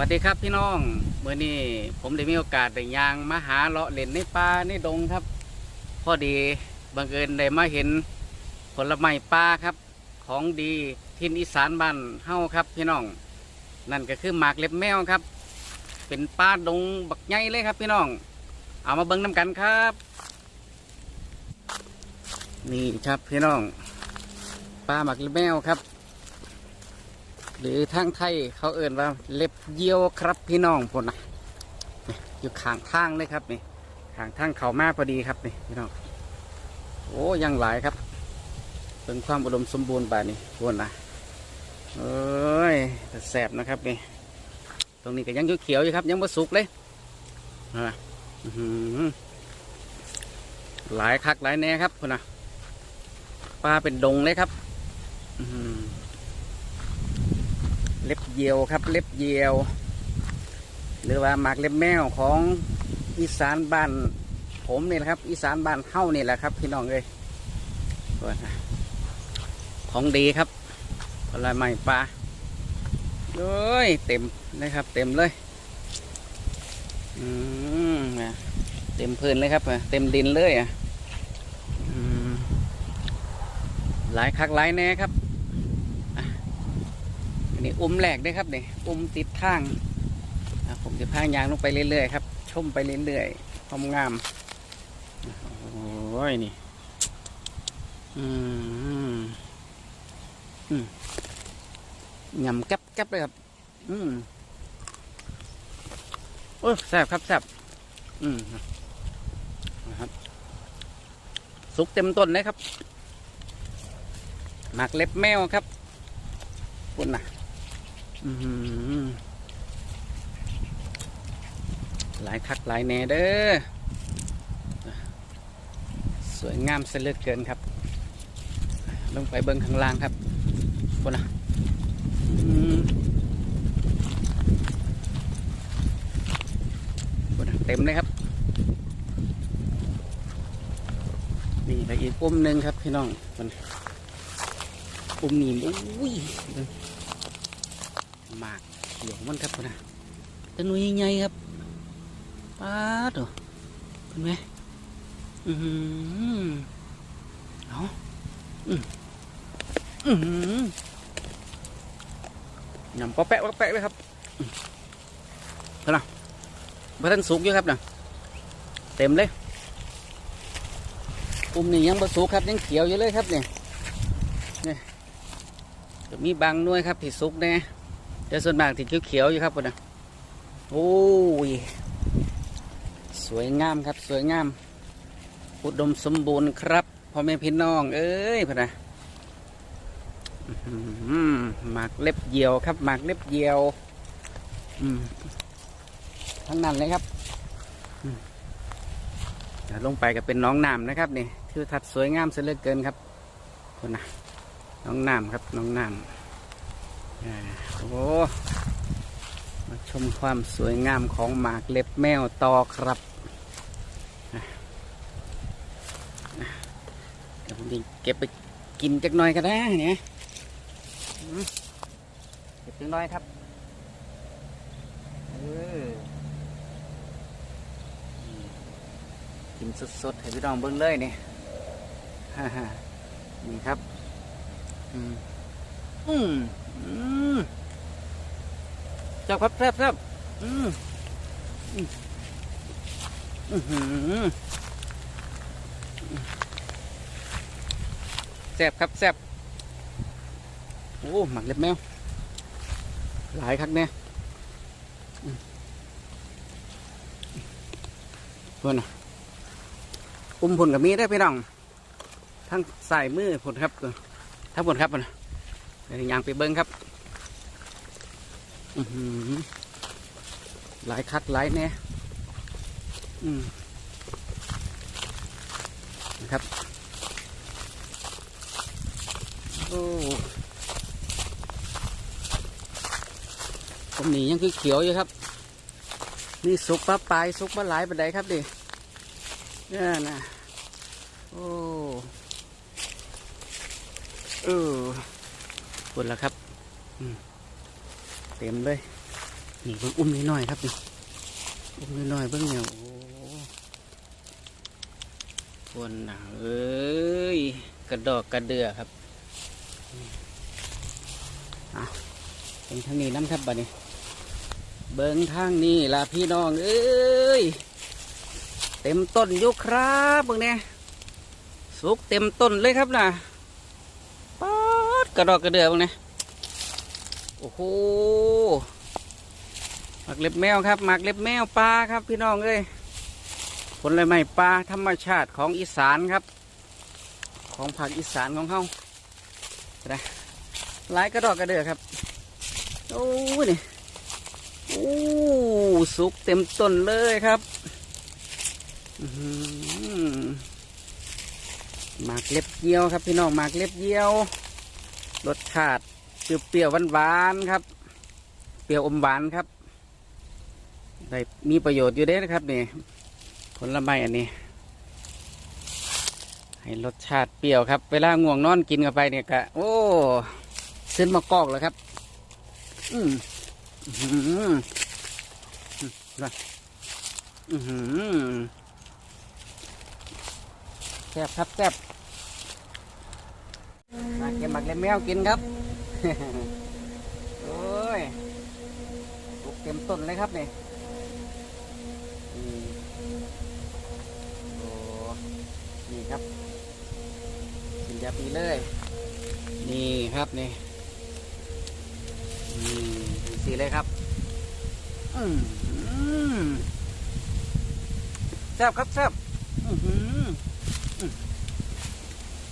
วัสดีครับพี่น้องเมื่อนี้ผมได้มีโอกาสได้ยางมาหาเลาะเล่นในป่าในดงครับ พอดีบังเอิญได้มาเห็นผลไม้ป่าครับ ของดีทินอีสานบ้านเฮาครับ พี่น้อง นั่นก็คือหมากเล็บแมวครับ เป็นป่าดงบักใหญ่เลยครับ พี่น้อง เอามาเบิ่งน้ำกันครับ นี่ครับพี่น้องป่าหมากเล็บแมวครับ หรือทางไทยเขาเอ่นว่าเล็บเยี่ยวครับพี่น้องพนนะอยู่ข้างทางเลยครับนี่ข้างทางเขามาพอดีครับนี่พี่น้องโอ้ยังหลายครับ เป็นความอุดมสมบูรณ์แบบนี้พนนะเอ้ยแต่แสบนะครับนี่ตรงนี้ก็ยังเขียวอยู่ครับ ยังไม่สุกเลยหลายคักหลายแน่ครับพนนะปลาเป็นดงเลยครับ อื เล็บเยียวครับ เล็บเยียว หรือว่าหมากเล็บแมวของอีสานบ้านผมนี่แหละครับ อีสานบ้านเฮ้านี่แหละครับ พี่น้องเลยของดีครับผลไม้ปลาโอ้ยเต็มนะครับ เต็มเลยอืมเต็มพื้นเลยครับเต็มดินเลยอะอืมหลายคักหลายแน่ครับ อันนี้อุ้มแหลกด้วยครับเนี่ยอุ้มติดทางอะผมจะพายางลงไปเรื่อยๆครับ ชมไปเรื่อยๆความงามโอ้ยนี่อืมอืมยำแก๊บแก๊บเลยครับ อืมโอ้ยแซ่บครับแซ่บอืมนะครับ สุกเต็มต้นเลยครับ หมักเล็บแมวครับคุณน่ะ หลายคักหลายแน่เด้อ สวยงามเสลือเกินครับ ลงไปเบิ้งข้างล่างครับคนนะอืมคนนะเต็มเลยครับ นี่ไปอีกปุ่มหนึ่งครับพี่น้องมันปุ่มนี้อุ้ย หมากเขียวมันครับนะตะนุยใหญ่ครับป้าดเหรอเห็นไหมอือหือเอาอืมอือหือยำปอแปะปอแปะเลยครับเท่าไหร่พระท่านสุกอยู่ครับนะเต็มเลยปุ่มนี้ยังบะสุกครับยังเขียวอยู่เลยครับเนี่ยเนี่ยจะมีบางน่วยครับที่สุกแน่ แต่ส่วนมากที่เขียวๆอยู่ครับพุ่นนะโอ้ย สวยงามครับสวยงาม อุดมสมบูรณ์ครับพ่อแม่พี่น้อง เอ้ยพนะหมากเล็บเยี่ยวครับหมากเล็บเยี่ยวทั้งนั้นเลยครับเดี๋ยวลงไปก็เป็นน้องน้ำนะครับนี่คือทัดสวยงามเสียเหลือเกินครับพุ่นนะน้องน้ำครับน้องน้ำ โอ้มาชมความสวยงามของหมากเล็บแมวต่อครับเดี๋ยวผมจะเก็บไปกินจักหน่อยก็ได้เนี่ยเก็บจักหน่อยครับกินสดๆให้พี่น้องเบิ่งเลยเนี่ยนี่ครับ อืม อืม จ้าครับแซ่บแซ่บอืมอืมอื้อหือแซ่บครับแซ่บโอ้หมักเล็บแมว หลายคักเนี่ยเพื่อนน่ะอุ้มผลกับมีได้พี่น้อง ทั้งสายมือผลครับทั้งผลครับพุ่นะยางไปเบิ้งครับ หลายคักหลายแน่นะครับ โอ้ผมนี่ยังคือเขียวอยู่ครับ นี่สุกปลาปลายสุกปลาหลายปันไดครับดิเนี่ยนะโอ้เออหมดแล้วครับ อืม เต็มเลยนี่เบิ่งอุ้มนิดหน่อยครับนี่อุ้มนิดหน่อยเบิ่งเนี่ยโอ้คนน่ะเอ้ยกระดอกกระเดือครับอะเป็นทางนี้น้ำครับบัดนี้ เบิ่งทางนี้ล่ะพี่น้องเอ้ยเต็มต้นอยู่ครับเบิ่งเนี่ยสุกเต็มต้นเลยครับน่ะป๊าดกระดอกกระเดือเบิ่งเนี่ย อ้โหหมักเล็บแมวครับหมักเล็บแมวปลาครับพี่น้องเอ้ยผลไม้ปลาธรรมชาติของอีสานครับ ของภาคอีสานของเขานะหลายกระดอกกระเดือครับโอ้นี่โอ้สุกเต็มต้นเลยครับอื้อหือหมากเล็บเยี่ยวครับพี่น้องหมากเล็บเยี่ยวรสชาติ เปรี้ยวๆหวานๆครับ เปรี้ยวอมหวานครับ ได้มีประโยชน์อยู่เด้นะครับนี่ผลไม้อันนี้ ให้รสชาติเปรี้ยวครับ เวลาง่วงนอนกินเข้าไปเนี่ยก็โอ้ขึ้นมากอกแล้วครับ อืมอื้อหือนะอือหือแซ่บครับแซ่บมาเก็บหมักเล็บแมวกินครับ โอ้ยลูกเต็มต้นเลยครับนี่อืมโอ้นี่ครับกินยาปีเลย นี่ครับนี่อืมสีเลยครับอืมอืมแซ่บครับแซ่บอื้อหืออืม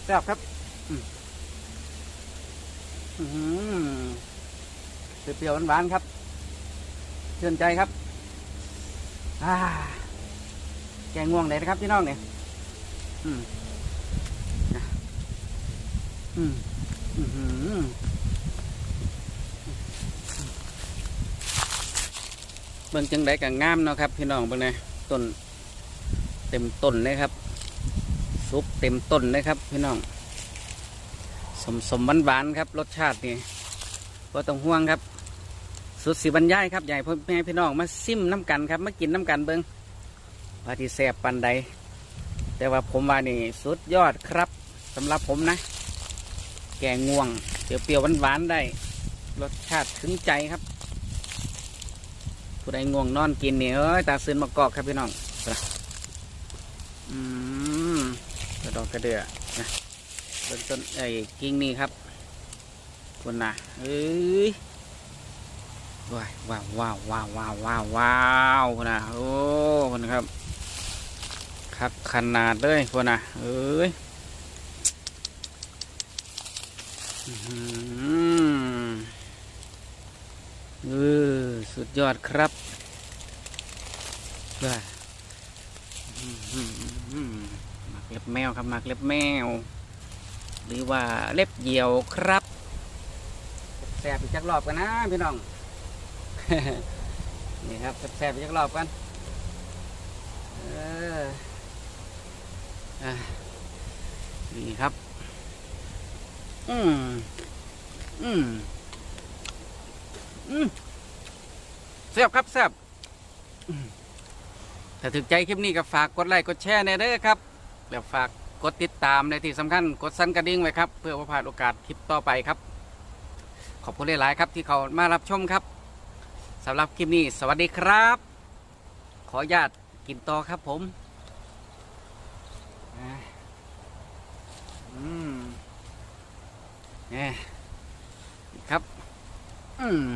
แซ่บครับ เปรี้ยวๆหวานๆครับเชื่นใจครับแกงง่วงเลยนะครับพี่น้องเนี่ยอืมอืมอือหือเบิ่งจังไดก็งามเนาะครับ พี่น้องเบิ่งนะต้น เต็มต้นเลยครับ ซุปเต็มต้นเลยครับ พี่น้อง สมสมหวานหวานๆครับ รสชาตินี่ก็ต้องห่วงครับ สุดสีบรรยายครับ ใหญ่พ่อแม่พี่น้องมาซิมน้ำกันครับ มากินน้ำกันเบิ่งว่าที่แซบปันใด แต่ว่าผมว่านี่สุดยอดครับสำหรับผมนะ แกงง่วงเปรี้ยวๆหวานๆได้ รสชาติถึงใจครับ ผู้ใดง่วงนอนกินเนี่เอ้ยตาซึนมากอกครับพี่น้องไปละอืมกระดอกกระเดือนะ ต้นต้นไอ้กิ่งนี่ครับคุณนะเอ้ยว้ายว้าวว้าวว้าวว้าวว้าวว้าวคุณนะโอ้คุณนครับคักขนาดเลยคุณนะเอ้ยอือหือเออสุดยอดครับว้าอื้อหือหมักเล็บแมวครับหมักเล็บแมว หรือว่าเล็บเหยี่ยวครับแสบอีกจักรอบกันนะพี่น้อง นี่ครับแสบอีกจักรอบกันนี่ครับ อืม อืม อืมแซ่บครับแซ่บถ้าถึกใจคลิปนี้ก็ฝากกดไลค์กดแชร์ในเด้อครับ แล้วฝาก กดติดตามในที่สำคัญกดสั่นกระดิ่งไว้ครับ เพื่อว่าพลาดโอกาสคลิปต่อไปครับ ขอบคุณหลาย ๆ ครับที่เขามารับชมครับสำหรับคลิปนี้ สวัสดีครับ ขออนุญาตกินต่อครับผมอืมเนี่ยครับ อืม